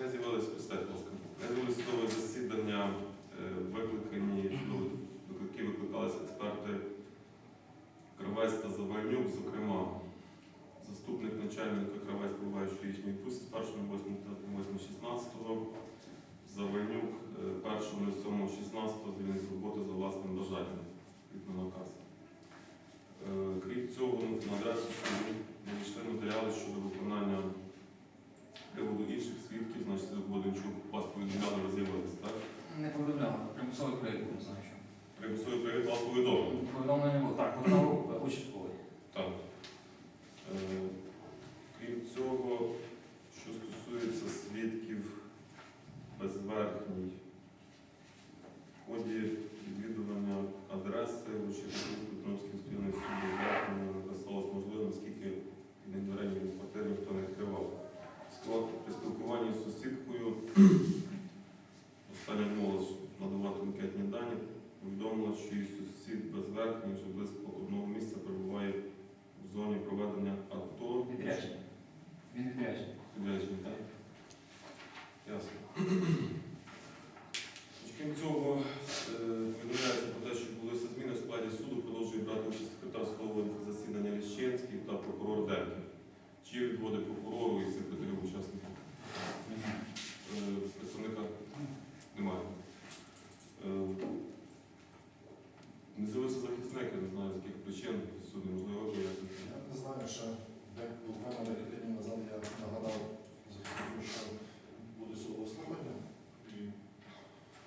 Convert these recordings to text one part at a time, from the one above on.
Не з'явилися підстави Не з'явилися судове засідання, е, викликані ну, виклики викликалися експерти Кривець та Завальнюк, зокрема, заступник начальника Кривець проваючи їхній пуст з 1.8.16, Завальнюк е, 1.07.16 звільнив з роботи за власним бажанням від наказ. Е, крім цього, ну, на адресу надійшли матеріали щодо виконання. Не повідомляв, примусовий перевірку, не знаю що. Примусовий перевід вас повідомили. Повідомлення не було. Так, виконав участковий. Так. Е, Крім цього, що стосується свідків безверхній, в ході відвідування адреси в Чернігівській спільної суду звернення написалось можливо, наскільки від дверей квартири ніхто не відкривав. Склад при спілкуванні з сусідкою Він відрядження. Відрядження, так? Ясно. Крім цього, е, повідомляється про те, що відбулися зміни в складі суду, продовжує брати участь секретар судового засідання Ліщенський та прокурор Демків. Чи є відводи прокурору і секретарю учасників? Е, Представника немає. Е, Не з'явився захисник, я не знаю, з яких причин суд неможливо пояснити. Я не знаю, що дек буквально декілька днів назад я нагадав захиснику, що буде судослухання і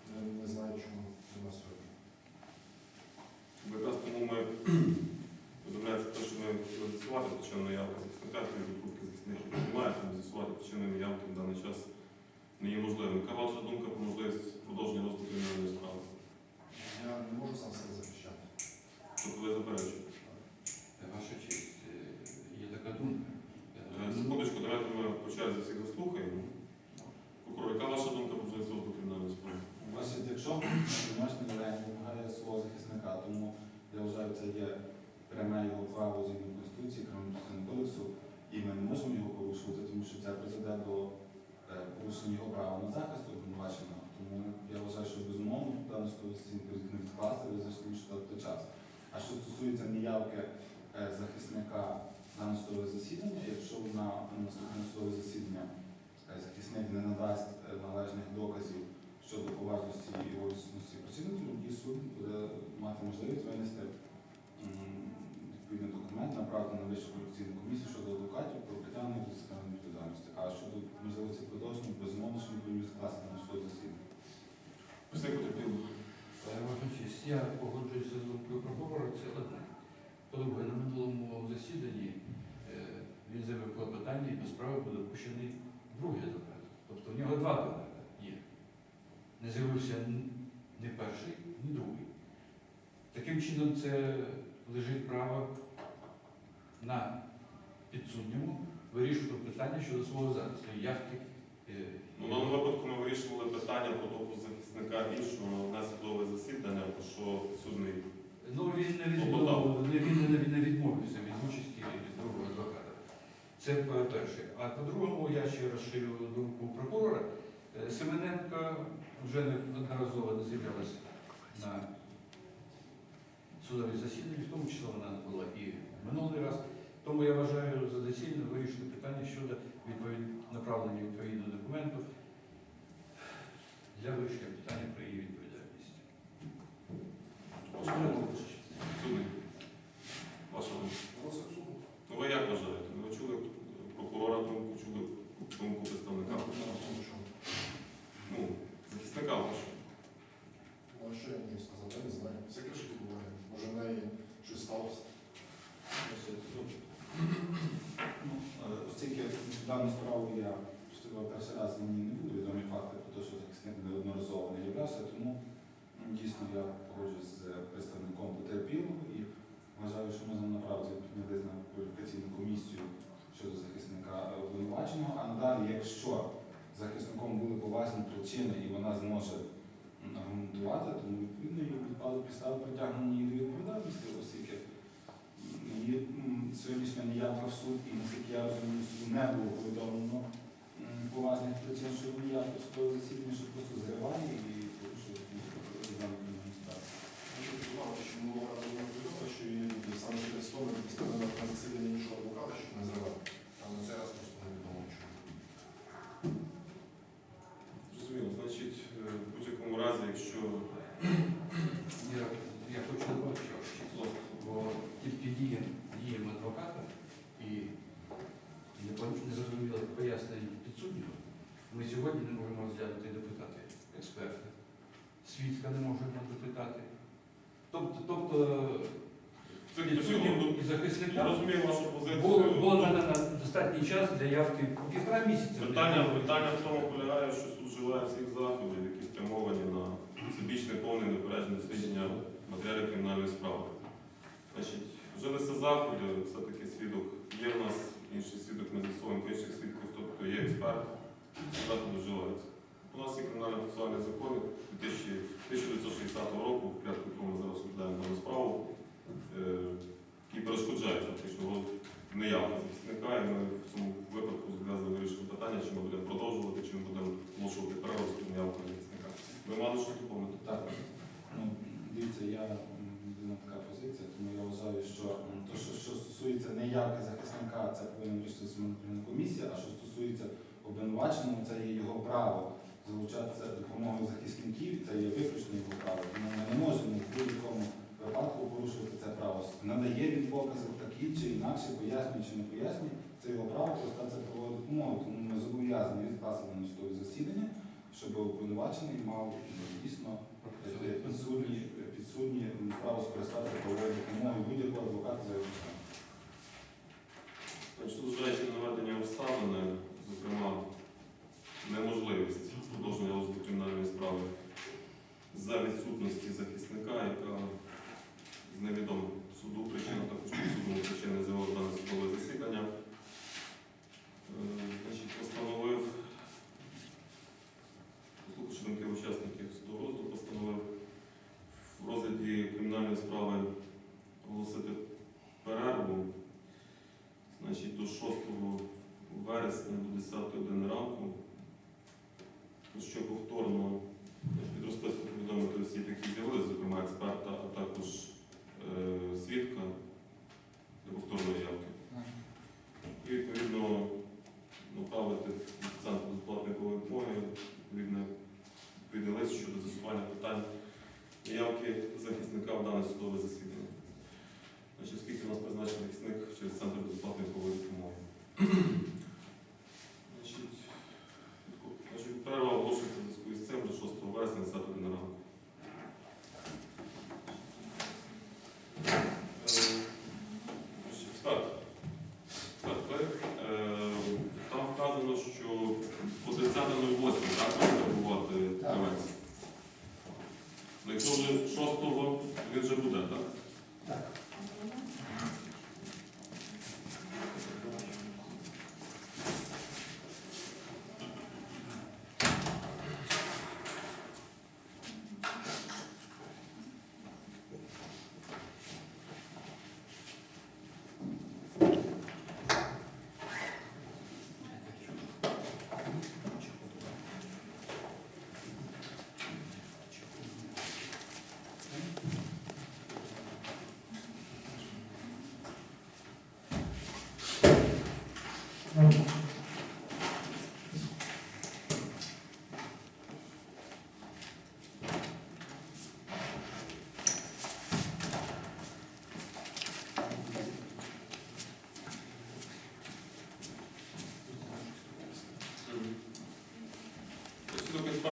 не, не знаю, чому нема сьогодні. Бо якраз тому ми повідомляється те, що ми хотіли з'ясувати причину наявки захисника, тому відкрутки захисників немає, тому з'ясувати причини наявки в даний час не є можливим. Яка ваша думка про можливість продовження розгляду кримінальної справи? Я не можу сам себе захищати. Тобто ви заперечуєте? Ваша честь, е, є така думка. Е, Секундочку, давайте ми по черзі всіх заслухаємо. Прокурор, яка ваша думка про можливість розгляду кримінальної справи? Ваше, якщо домашній ділянка вимагає свого захисника, тому я вважаю, це є пряме його право згідно Конституції, Кримінального кодексу, і ми не можемо його порушувати, що це призведе до е, порушення його права на захист обвинуваченого. Тому я вважаю, що безумовно дану стосунку не вкласти, ви зайшли що час. А що стосується неявки е, захисника на судове засідання, якщо на наступне судове засідання е, захисник не надасть належних доказів щодо поважності і обов'язковості причини, тоді суд буде мати можливість винести відповідний документ, направити на вищу корупційну комісію щодо адвокатів про притягнення до дисциплінарної відповідальності. А щодо можливості продовження, безумовно, що ми повинні скласти на суд засідання. Е, Ваша честь, я погоджуюся з думкою прокурора, це одне. По-друге, на минулому засіданні е, він заявив клопотання і до справи буде допущений другий адвокат. Тобто в нього два адвоката є. Не з'явився ні перший, ні другий. Таким чином, це лежить право на підсудньому вирішувати питання щодо свого захисту, явки. е, Ну, даному випадку ми вирішували питання про допуск захисника іншого на судове засідання, про що судний Ну, він не, від... Клопотав. не, він не, відмовився від участі від другого адвоката. Це перше. А по-другому, я ще розширю думку прокурора. Е, Семененко вже неодноразово не з'являлася на судові засіданні, в тому числі вона була і минулий раз. Тому я вважаю за доцільно вирішити питання щодо відповід... направлення відповідного документу для вирішення питання про її відповідальність. суду. Ну ви як вважаєте? Ну, Ви чули прокурора думку, чули думку представника? Ну, захисника вашого. Ну, що я міг сказати? Я не знаю. Всяке ж буває. Може, в неї щось сталося. Ну, е, Оскільки дану справу я штурмував перший раз, мені не будуть відомі факти про те, що захисник неодноразово не являвся, тому дійсно я погоджуюсь з представником потерпілого і вважаю, що можна направити відповідний на кваліфікаційну комісію щодо захисника обвинуваченого, а надалі, якщо захисником були поважні причини і вона зможе аргументувати, тому відповідно її відпали підстави притягнення її до відповідальності, оскільки сьогоднішня неявка в суд, і наскільки я розумію, суду не було повідомлено поважних причин, що я просто засідання, що просто зриває і порушує дану адміністрацію. Хочу підготувати, що її саме через слово на засідання свідка не можуть допитати. Тобто, тобто Суддів і захисників розумію вашу позицію. Було, було надано достатній час для явки півтора місяця. Питання, питання в тому полягає, що суд вживає всіх заходів, які спрямовані на всебічне повне неупереджене дослідження матеріалів кримінальної справи. Значить, все заходи, все-таки свідок є в нас, інший свідок не застосований, інших свідків, тобто є експерт, заходи вживається. У нас є кримінально-процесуальний закон 1960 року, в порядку якого ми зараз розглядаємо дану справу, е, який перешкоджає фактично неявка захисника, і ми в цьому випадку зв'язано вирішили питання, чи ми будемо продовжувати, чи ми будемо змушувати перерозку неявку захисника. Ви мали щось доповнити? Так, ну, дивіться, я м, така позиція, тому я вважаю, що то, що, що стосується неявки захисника, це повинна вирішити Семенна комісія, а що стосується обвинуваченого, це є його право залучатися допомогою захисників, це є виключно його право. Ми не можемо в будь-якому випадку порушувати це право. Надає він покази такі чи інакше, пояснює чи не пояснює, це його право користатися правовою допомогою. Тому ми зобов'язані відкласти на судове засідання, щоб обвинувачений мав ну, дійсно підсудні, підсудні право скористатися правовою допомогою будь-якого адвоката за його зважаючи на наведення обставини, зокрема, неможливість продовження розгляду кримінальної справи за відсутності захисника, яка з невідомих суду причина також підсудному причини з'явило дане судове засідання. Е, постановив, думки учасників судового розгляду, постановив в розгляді кримінальної справи оголосити перерву Значить, до 6 вересня до 10 години ранку, що повторно під розписку повідомити осіб, які з'явилися, зокрема експерта, а також е, свідка для повторної явки. І відповідно направити в центр безплатної повідомлення відповідне відповідний лист щодо з'ясування питань явки захисника в дане судове засідання. Значить, оскільки у нас призначений захисник через центр безоплатної правової допомоги.